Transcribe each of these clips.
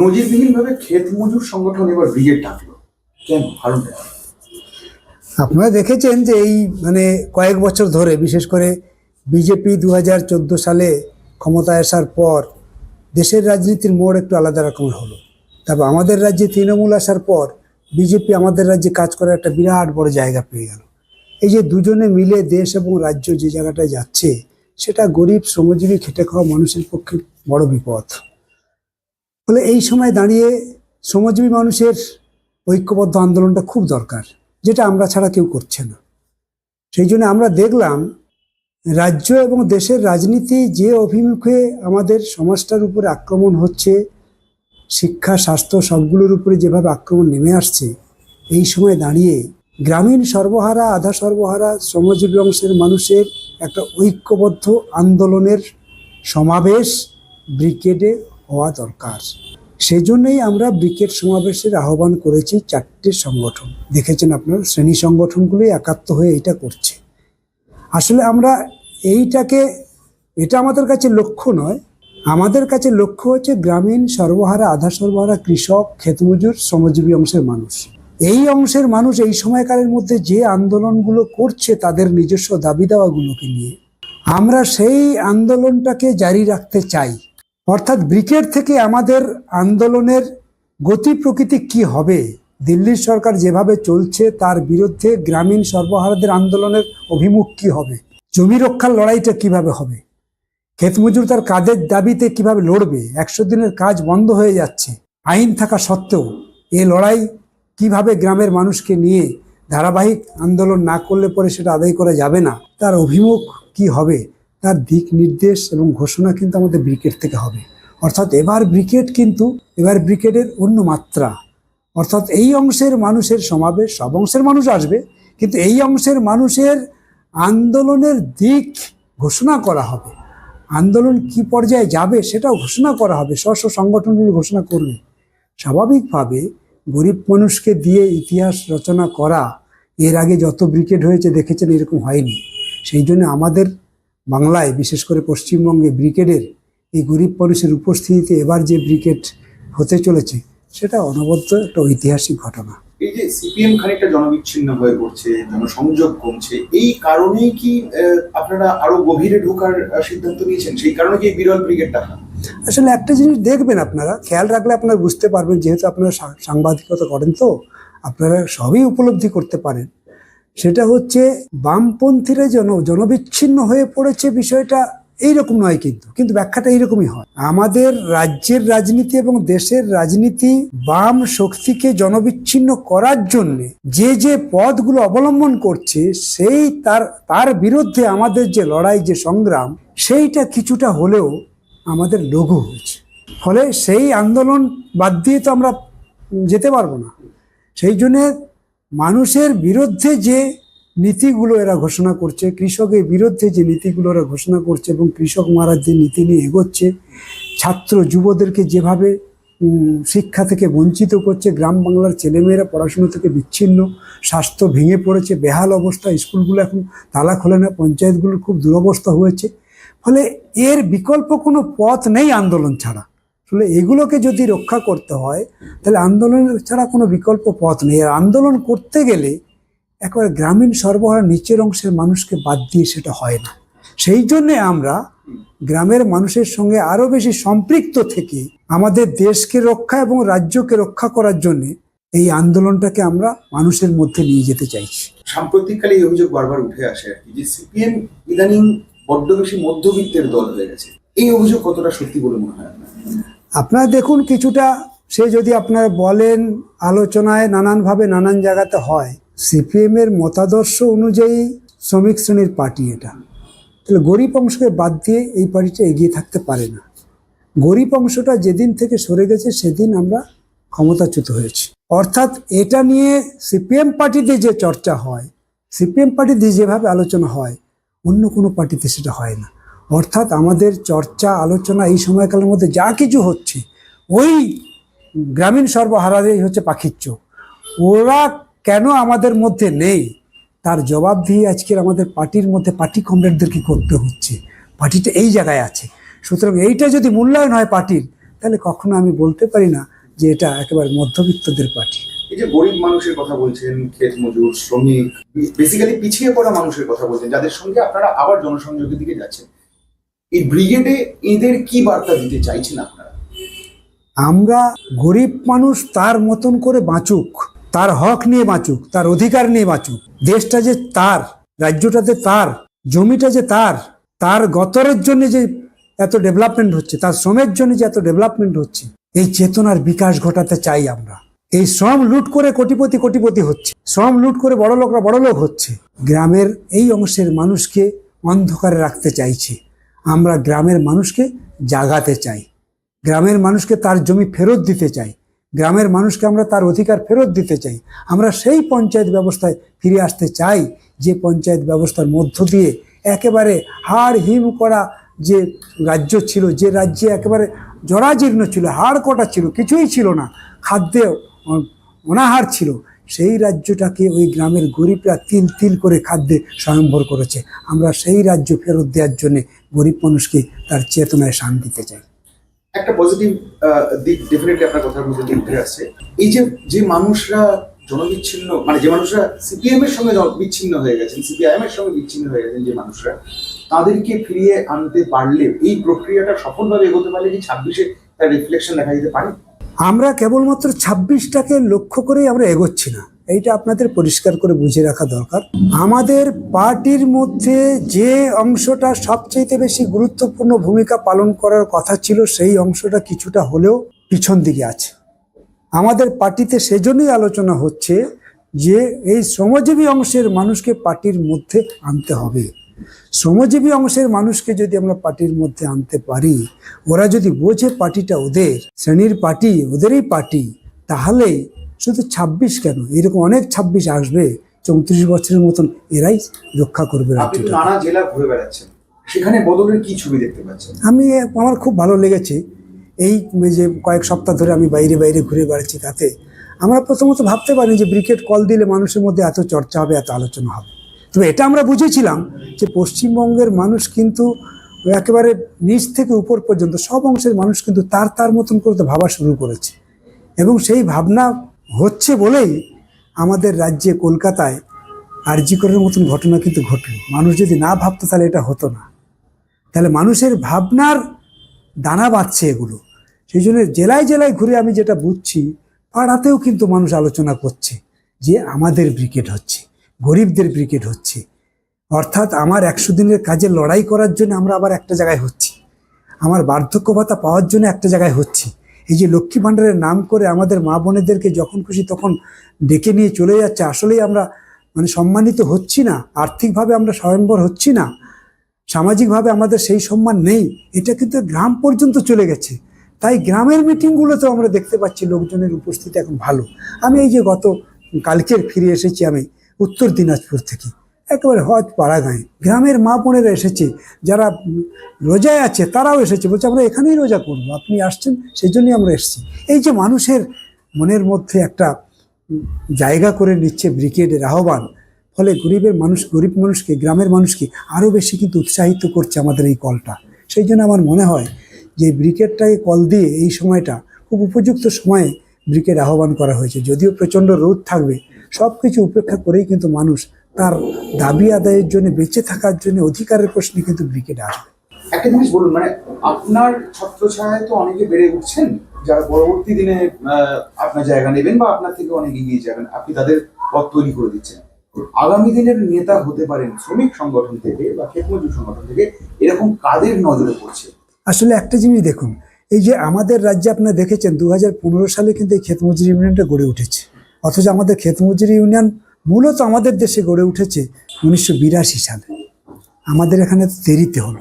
নজিরবিহীনভাবে মজুর সংগঠন এবার ব্রিগেড ডাকলো। কেন? আপনারা দেখেছেন যে এই মানে কয়েক বছর ধরে, বিশেষ করে বিজেপি দু হাজার সালে ক্ষমতায় আসার পর, দেশের রাজনীতির মোড় একটু আলাদা রকমের হলো। তারপর আমাদের রাজ্যে তৃণমূল আসার পর, বিজেপি আমাদের রাজ্যে কাজ করার একটা বিরাট বড় জায়গা পেয়ে গেল। এই যে দুজনে মিলে দেশ এবং রাজ্য যে জায়গাটায় যাচ্ছে, সেটা গরিব, শ্রমজীবী, খেটে খাওয়া মানুষের পক্ষে বড় বিপদ। ফলে এই সময় দাঁড়িয়ে শ্রমজীবী মানুষের ঐক্যবদ্ধ আন্দোলনটা খুব দরকার, যেটা আমরা ছাড়া কেউ করছে না। সেই জন্য আমরা দেখলাম, রাজ্য এবং দেশের রাজনীতি যে অভিমুখে আমাদের সমাজটার উপরে আক্রমণ হচ্ছে, শিক্ষা, স্বাস্থ্য সবগুলোর উপরে যেভাবে আক্রমণ নেমে আসছে, এই সময় দাঁড়িয়ে গ্রামীণ সর্বহারা, আধা সর্বহারা শ্রমজীবী অংশের মানুষের একটা ঐক্যবদ্ধ আন্দোলনের সমাবেশ ব্রিগেডে হওয়া দরকার। সেই জন্যই আমরা ব্রিকেট সমাবেশের আহ্বান করেছি চারটে সংগঠন। দেখেছেন আপনার, শ্রেণি সংগঠনগুলোই একাত্ম হয়ে এটা করছে। আসলে আমরা এইটাকে, এটা আমাদের কাছে লক্ষ্য নয়। আমাদের কাছে লক্ষ্য হচ্ছে গ্রামীণ সর্বহারা আধা সর্বহারা কৃষক ক্ষেতমজুর শ্রমজীবী অংশের মানুষ। এই অংশের মানুষ এই সময়কালের মধ্যে যে আন্দোলনগুলো করছে তাদের নিজস্ব দাবি দাওয়াগুলোকে নিয়ে। আমরা সেই আন্দোলনটাকে জারি রাখতে চাই। অর্থাৎ ব্রিগেড থেকে আমাদের আন্দোলনের গতি প্রকৃতি কি হবে? দিল্লির সরকার যেভাবে চলছে, তার বিরুদ্ধে গ্রামীণ সর্বহারাদের আন্দোলনের অভিমুখ কি হবে? জমি রক্ষার লড়াইটা কীভাবে হবে? ক্ষেতমজুর তার কাজের দাবিতে কীভাবে লড়বে? একশো দিনের কাজ বন্ধ হয়ে যাচ্ছে। আইন থাকা সত্ত্বেও এ লড়াই কীভাবে গ্রামের মানুষকে নিয়ে ধারাবাহিক আন্দোলন না করলে পরে সেটা আদায় করা যাবে না? তার অভিমুখ কি হবে? তার দিক নির্দেশ এবং ঘোষণা কিন্তু আমাদের ব্রিকেট থেকে হবে। অর্থাৎ এবার ব্রিগেড কিন্তু, এবার ব্রিগেডের অন্য মাত্রা। অর্থাৎ এই অংশের মানুষের সমাবেশ, সব অংশের মানুষ আসবে, কিন্তু এই অংশের মানুষের আন্দোলনের দিক ঘোষণা করা হবে। আন্দোলন কি পর্যায়ে যাবে সেটাও ঘোষণা করা হবে স্ব সংগঠনগুলো ঘোষণা করবে। স্বাভাবিকভাবে গরিব মানুষকে দিয়ে ইতিহাস রচনা করা, এর আগে যত ব্রিকেট হয়েছে দেখেছেন এরকম হয়নি। সেই জন্য আমাদের বাংলায় বিশেষ করে পশ্চিমবঙ্গে ব্রিগেডের এই গরিব মানুষের উপস্থিতিতে এবার যে ব্রিগেড হতে চলেছে সেটা অনবদ্য একটা ঐতিহাসিক ঘটনা। এই যে সিপিএম খানিকটা জনবিচ্ছিন্ন হয়ে পড়ছে জনসংযোগ কমছে এই কারণেই কি আপনারা আরও গভীরে ঢোকার সিদ্ধান্ত নিয়েছেন? সেই কারণে কি বিরল ব্রিগেড ডাকা আসলে একটা জিনিস দেখবেন আপনারা খেয়াল রাখলে আপনারা বুঝতে পারবেন যেহেতু আপনারা সাংবাদিকতা করেন তো আপনারা সবই উপলব্ধি করতে পারেন। সেটা হচ্ছে বামপন্থীরা জন, জনবিচ্ছিন্ন হয়ে পড়েছে বিষয়টা এইরকম নয় কিন্তু কিন্তু ব্যাখ্যাটা এইরকমই হয়। আমাদের রাজ্যের রাজনীতি এবং দেশের রাজনীতি বাম শক্তিকে জনবিচ্ছিন্ন করার জন্য যে যে পদগুলো অবলম্বন করছে, সেই তার তার বিরুদ্ধে আমাদের যে লড়াই, যে সংগ্রাম, সেইটা কিছুটা হলেও আমাদের লঘু হয়েছে। ফলে সেই আন্দোলন বাদ দিয়ে তো আমরা যেতে পারব না। সেই জন্যে মানুষের বিরুদ্ধে যে নীতিগুলো এরা ঘোষণা করছে, কৃষকের বিরুদ্ধে যে নীতিগুলো এরা ঘোষণা করছে এবং কৃষক মারার যে নীতি নিয়ে এগোচ্ছে, ছাত্র যুবদেরকে যেভাবে শিক্ষা থেকে বঞ্চিত করছে, গ্রাম বাংলার ছেলেমেয়েরা পড়াশুনো থেকে বিচ্ছিন্ন, স্বাস্থ্য ভেঙে পড়েছে, বেহাল অবস্থা, স্কুলগুলো এখন তালা খোলে না, পঞ্চায়েতগুলোর খুব দুরবস্থা হয়েছে, ফলে এর বিকল্প কোনো পথ নেই আন্দোলন ছাড়া। আসলে এগুলোকে যদি রক্ষা করতে হয়, তাহলে আন্দোলন ছাড়া কোনো বিকল্প পথ নেই। আর আন্দোলন করতে গেলে একবার গ্রামীণ সর্বহারা নিচের অংশের মানুষকে বাদ দিয়ে সেটা হয় না। সেই জন্যে আমরা গ্রামের মানুষের সঙ্গে আরও বেশি সম্পৃক্ত থেকে আমাদের দেশকে রক্ষা এবং রাজ্যকে রক্ষা করার জন্যে এই আন্দোলনটাকে আমরা মানুষের মধ্যে নিয়ে যেতে চাইছি। সাম্প্রতিককালে এই অভিযোগ বারবার উঠে আসে আর কি, যে সিপিএম ইদানিং বড্ড বেশি মধ্যবিত্তের দল হয়ে গেছে। এই অভিযোগ কতটা সত্যি বলে মনে হয় আপনার? আপনারা দেখুন কিছুটা, সে যদি আপনারা বলেন, আলোচনায় নানানভাবে নানান জায়গাতে হয় সিপিএম এর মতাদর্শ অনুযায়ী শ্রমিক শ্রেণির পার্টি এটা। তাহলে গরিব অংশকে বাদ দিয়ে এই পার্টিটা এগিয়ে থাকতে পারে না। গরিব অংশটা যেদিন থেকে সরে গেছে, সেদিন আমরা ক্ষমতাচ্যুত হয়েছি। অর্থাৎ এটা নিয়ে সিপিএম পার্টিতে যে চর্চা হয়, সিপিএম পার্টিতে যেভাবে আলোচনা হয়, অন্য কোনো পার্টিতে সেটা হয় না। অর্থাৎ আমাদের চর্চা, আলোচনা এই সময়কালের মধ্যে যা কিছু হচ্ছে, ওই গ্রামীণ সর্বহারারই হচ্ছে পাখির ওরা কেন আমাদের মধ্যে নেই? তার জবাব দিয়ে আজকের আমাদের পার্টির মধ্যে পার্টি কমরেডদেরকে করতে হচ্ছে? পার্টিটা এই জায়গায় আছে। সুতরাং এইটা যদি মূল্যায়ন হয় পার্টির, তাহলে কখনো আমি বলতে পারি না যে এটা একেবারে মধ্যবিত্তদের পার্টি। এই যে গরিব মানুষের কথা বলছেন, ক্ষেত মজুর, শ্রমিক বেসিক্যালি পিছিয়ে পড়া মানুষের কথা বলছেন, যাদের সঙ্গে আপনারা আবার জনসংযোগের দিকে যাচ্ছেন। এই ব্রিগেডে এদের কি বার্তা দিতে চাইছেন আপনারা? আমরা গরিব মানুষ তার মতন করে বাঁচুক, তার হক নিয়ে বাঁচুক, তার অধিকার নিয়ে বাঁচুক, দেশটা যে তার, রাজ্যটা যে তার, জমিটা যে তার তার গতরের জন্য যে এত ডেভেলপমেন্ট হচ্ছে, তার শ্রমের জন্য যে এত ডেভেলপমেন্ট হচ্ছে, এই চেতনার বিকাশ ঘটাতে চাই আমরা। এই শ্রম লুট করে কোটিপতি কোটিপতি হচ্ছে, শ্রম লুট করে বড় লোকরা বড় লোক হচ্ছে, গ্রামের এই অংশের মানুষকে অন্ধকারে রাখতে চাইছে। আমরা গ্রামের মানুষকে জাগাতে চাই। গ্রামের মানুষকে তার জমি ফেরত দিতে চাই। গ্রামের মানুষকে আমরা তার অধিকার ফেরত দিতে চাই। আমরা সেই পঞ্চায়েত ব্যবস্থায় ফিরে আসতে চাই, যে পঞ্চায়েত ব্যবস্থার মধ্য দিয়ে একেবারে হাড় হিম করা যে রাজ্য ছিল, যে রাজ্যে একেবারে জরাজীর্ণ ছিল, হাড় কটা ছিল, কিছুই ছিল না, খাদ্যে অনাহার ছিল, সেই রাজ্যটাকে ওই গ্রামের গরিবরা তিল তিল করে খাদ্যে স্বয়ম্ভর করেছে। আমরা সেই রাজ্য ফেরত দেওয়ার জন্যে গরিব মানুষকে তার চেতনায় শান দিতে চাই। একটা পজিটিভ দিক ডেফিনেটলি আপনার কথার মধ্যে উঠে আসছে এই যে যে মানুষরা জনবিচ্ছিন্ন মানে যে মানুষরা সিপিএম এর সঙ্গে বিচ্ছিন্ন হয়ে গেছেন সিপিআইএম এর সঙ্গে বিচ্ছিন্ন হয়ে গেছেন যে মানুষরা তাদেরকে ফিরিয়ে আনতে পারলে এই প্রক্রিয়াটা সফলভাবে এগোতে পারলে কি ছাব্বিশে তার রিফ্লেকশন দেখা যেতে পারে? আমরা কেবলমাত্র ছাব্বিশটাকে লক্ষ্য করেই আমরা এগোচ্ছি না। এইটা আপনাদের পরিষ্কার করে বুঝে রাখা দরকার। আমাদের পার্টির মধ্যে যে অংশটা সবচেয়ে বেশি গুরুত্বপূর্ণ ভূমিকা পালন করার কথা ছিল, সেই অংশটা কিছুটা হলেও পিছন দিকে আছে। আমাদের পার্টিতে সেজন্যই আলোচনা হচ্ছে যে এই শ্রমজীবী অংশের মানুষকে পার্টির মধ্যে আনতে হবে। শ্রমজীবী অংশের মানুষকে যদি আমরা পার্টির মধ্যে আনতে পারি, ওরা যদি বোঝে পার্টিটা ওদের, শ্রেণির পার্টি, ওদেরই পার্টি তাহলে শুধু ছাব্বিশ কেন? এরকম অনেক ছাব্বিশ আসবে চৌত্রিশ বছরের মতন এরাই রক্ষা করবে রাজ্যটা। নানা জেলা ঘুরে বেড়াচ্ছেন। সেখানে বদলের কি ছবি দেখতে পাচ্ছেন? আমি আমার খুব ভালো লেগেছে। এই যে কয়েক সপ্তাহ ধরে আমি বাইরে বাইরে ঘুরে বেড়াচ্ছি তাতে। আমরা প্রথমত ভাবতে পারি যে ব্রিকেট কল দিলে মানুষের মধ্যে এত চর্চা হবে এত আলোচনা হবে। তবে এটা আমরা বুঝেছিলাম যে পশ্চিমবঙ্গের মানুষ কিন্তু একেবারে নিচ থেকে উপর পর্যন্ত সব অংশের মানুষ কিন্তু তার তার মতন করে তো ভাবা শুরু করেছে। এবং সেই ভাবনা হচ্ছে বলেই আমাদের রাজ্যে কলকাতায় আরজিকরের মতন ঘটনা কিন্তু ঘটলো। মানুষ যদি না ভাবতো তাহলে এটা হতো না। তাহলে মানুষের ভাবনার দানা বাঁধছে এগুলো। সেই জন্য জেলায় জেলায় ঘুরে আমি যেটা বুঝছি, পাড়াতেও কিন্তু মানুষ আলোচনা করছে যে আমাদের ব্রিকেট হচ্ছে, গরিবদের ব্রিকেট হচ্ছে। অর্থাৎ আমার একশো দিনের কাজে লড়াই করার জন্য আমরা আবার একটা জায়গায় হচ্ছি। আমার বার্ধক্য ভাতা পাওয়ার জন্য একটা জায়গায় হচ্ছি। এই যে লক্ষ্মী ভাণ্ডারের নাম করে আমাদের মা বোনেদেরকে যখন খুশি তখন ডেকে নিয়ে চলে যাচ্ছে, আসলেই আমরা মানে সম্মানিত হচ্ছি না, আর্থিকভাবে আমরা স্বয়ম্বর হচ্ছি না, সামাজিকভাবে আমাদের সেই সম্মান নেই, এটা কিন্তু গ্রাম পর্যন্ত চলে গেছে। তাই গ্রামের মিটিংগুলোতেও আমরা দেখতে পাচ্ছি লোকজনের উপস্থিতি এখন ভালো। আমি এই যে গত, কালকের ফিরে এসেছি আমি, উত্তর দিনাজপুর থেকে। একেবারে হজ পাড়াগাঁয়ে গ্রামের মা বোনেরা এসেছে, যারা রোজায় আছে তারাও এসেছে, বলছে আমরা এখানেই রোজা করব, আপনি আসছেন সেই জন্যই আমরা এসেছি। এই যে মানুষের মনের মধ্যে একটা জায়গা করে নিচ্ছে ব্রিগেডের আহ্বান, ফলে গরিবের মানুষ, গরিব মানুষকে, গ্রামের মানুষকে আরও বেশি কিন্তু উৎসাহিত করছে আমাদের এই কলটা। সেই জন্য আমার মনে হয় যে ব্রিগেডটাকে কল দিয়ে এই সময়টা খুব উপযুক্ত সময়ে ব্রিকেট আহ্বান করা হয়েছে। যদিও প্রচণ্ড রোদ থাকবে সব কিছু উপেক্ষা করেই কিন্তু মানুষ তার দাবি আদায়ের জন্য বেঁচে থাকার জন্য অধিকারের প্রশ্নে কিন্তু ব্রিগেড আসবে। একটা জিনিস বলুন মানে আপনার ছত্রছায়ায় তো অনেকে বেড়ে উঠছেন যারা পরবর্তী দিনে আপনার জায়গা নেবেন বা আপনার থেকে অনেক এগিয়ে যাবেন আপনি তাদের পথ তৈরি করে দিচ্ছেন। আগামী দিনের নেতা হতে পারেন শ্রমিক সংগঠন থেকে বা ক্ষেতমজুর সংগঠন থেকে এরকম কাদের নজরে পড়ছে? আসলে একটা জিনিস দেখুন এই যে আমাদের রাজ্যে আপনারা দেখেছেন দু হাজার পনেরো সালে কিন্তু এই ক্ষেতমজুরি ইউনিয়নটা গড়ে উঠেছে। অথচ আমাদের ক্ষেতমজুরি ইউনিয়ন মূলত আমাদের দেশে গড়ে উঠেছে উনিশশো বিরাশি সালে। আমাদের এখানে দেরিতে হলো।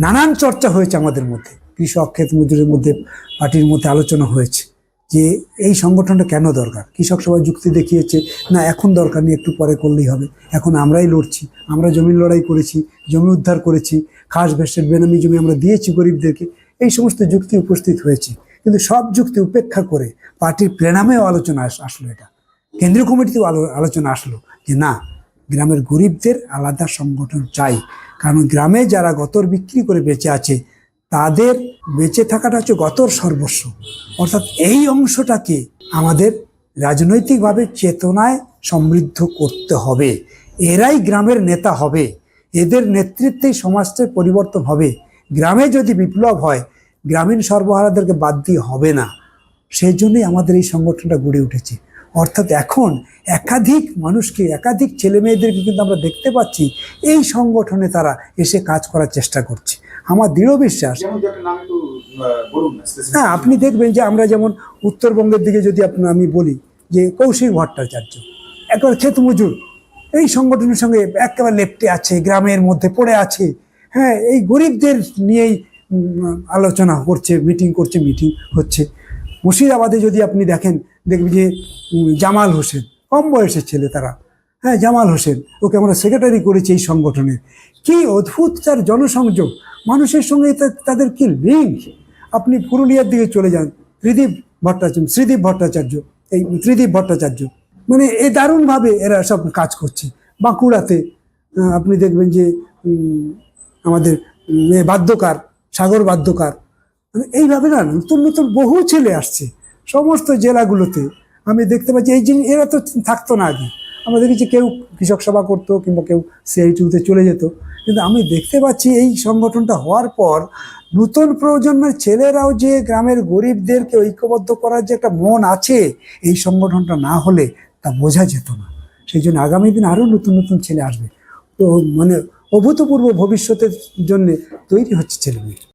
নানান চর্চা হয়েছে আমাদের মধ্যে। কৃষক, ক্ষেত মজুরের মধ্যে, পার্টির মধ্যে আলোচনা হয়েছে যে এই সংগঠনটা কেন দরকার? কৃষক সবাই যুক্তি দেখিয়েছে, না, এখন দরকার নেই, একটু পরে করলেই হবে। এখন আমরাই লড়ছি, আমরা জমির লড়াই করেছি, জমি উদ্ধার করেছি খাস ভেসের বেনামি জমি আমরা দিয়েছি গরিবদেরকে। এই সমস্ত যুক্তি উপস্থিত হয়েছে। কিন্তু সব যুক্তি উপেক্ষা করে পার্টির প্লেনামেও আলোচনা আস- আসলো এটা। কেন্দ্রীয় কমিটিতেও আলো- আলোচনা আসলো যে না, গ্রামের গরিবদের আলাদা সংগঠন চাই। কারণ গ্রামে যারা গতর বিক্রি করে বেঁচে আছে, তাদের বেঁচে থাকাটা হচ্ছে গতর সর্বস্ব। অর্থাৎ এই অংশটাকে আমাদের রাজনৈতিকভাবে চেতনায় সমৃদ্ধ করতে হবে। এরাই গ্রামের নেতা হবে। এদের নেতৃত্বেই সমাজের পরিবর্তন হবে। গ্রামে যদি বিপ্লব হয়, গ্রামীণ সর্বহারাদেরকে বাদ দিয়ে হবে না। সেই জন্যই আমাদের এই সংগঠনটা গড়ে উঠেছে। অর্থাৎ এখন একাধিক মানুষকে একাধিক ছেলে মেয়েদেরকে কিন্তু আমরা দেখতে পাচ্ছি এই সংগঠনে তারা এসে কাজ করার চেষ্টা করছে। আমার দৃঢ় বিশ্বাস। হ্যাঁ আপনি দেখবেন যে আমরা যেমন উত্তরবঙ্গের দিকে যদি আপনার আমি বলি যে কৌশিক ভট্টাচার্য একবার ক্ষেত মজুর এই সংগঠনের সঙ্গে একেবারে লেপ্টে আছে গ্রামের মধ্যে পড়ে আছে। হ্যাঁ এই গরিবদের নিয়েই আলোচনা করছে মিটিং করছে মিটিং হচ্ছে। মুর্শিদাবাদে যদি আপনি দেখেন, দেখবেন যে জামাল হোসেন, কম বয়সের ছেলে তারা। হ্যাঁ জামাল হোসেন, ওকে আমরা সেক্রেটারি করেছি এই সংগঠনের কি অদ্ভুত তার জনসংযোগ। মানুষের সঙ্গে তাদের কি লিঙ্ক আপনি পুরুলিয়ার দিকে চলে যান, ত্রিদীপ ভট্টাচার্য, শ্রীদীপ ভট্টাচার্য, এই ত্রিদীপ ভট্টাচার্য। মানে এ দারুণভাবে এরা সব কাজ করছে। বাঁকুড়াতে আপনি দেখবেন যে আমাদের বাদ্যকার, সাগর বাদ্যকার এইভাবে না নতুন নতুন বহু ছেলে আসছে। সমস্ত জেলাগুলোতে। আমি দেখতে পাচ্ছি, এই জিনিস এরা তো থাকতো না আগে। আমরা দেখেছি কেউ কৃষক সভা করতো কিংবা কেউ সিআইটিউতে চলে যেত। কিন্তু আমি দেখতে পাচ্ছি, এই সংগঠনটা হওয়ার পর নতুন প্রজন্মের ছেলেরাও যে গ্রামের গরিবদেরকে ঐক্যবদ্ধ করার যে একটা মন আছে, এই সংগঠনটা না হলে তা বোঝা যেত না। সেই জন্য আগামী দিন আরও নতুন নতুন ছেলে আসবে। তো মানে অভূতপূর্ব ভবিষ্যতের জন্য তৈরি হচ্ছে ছেলেমেয়ে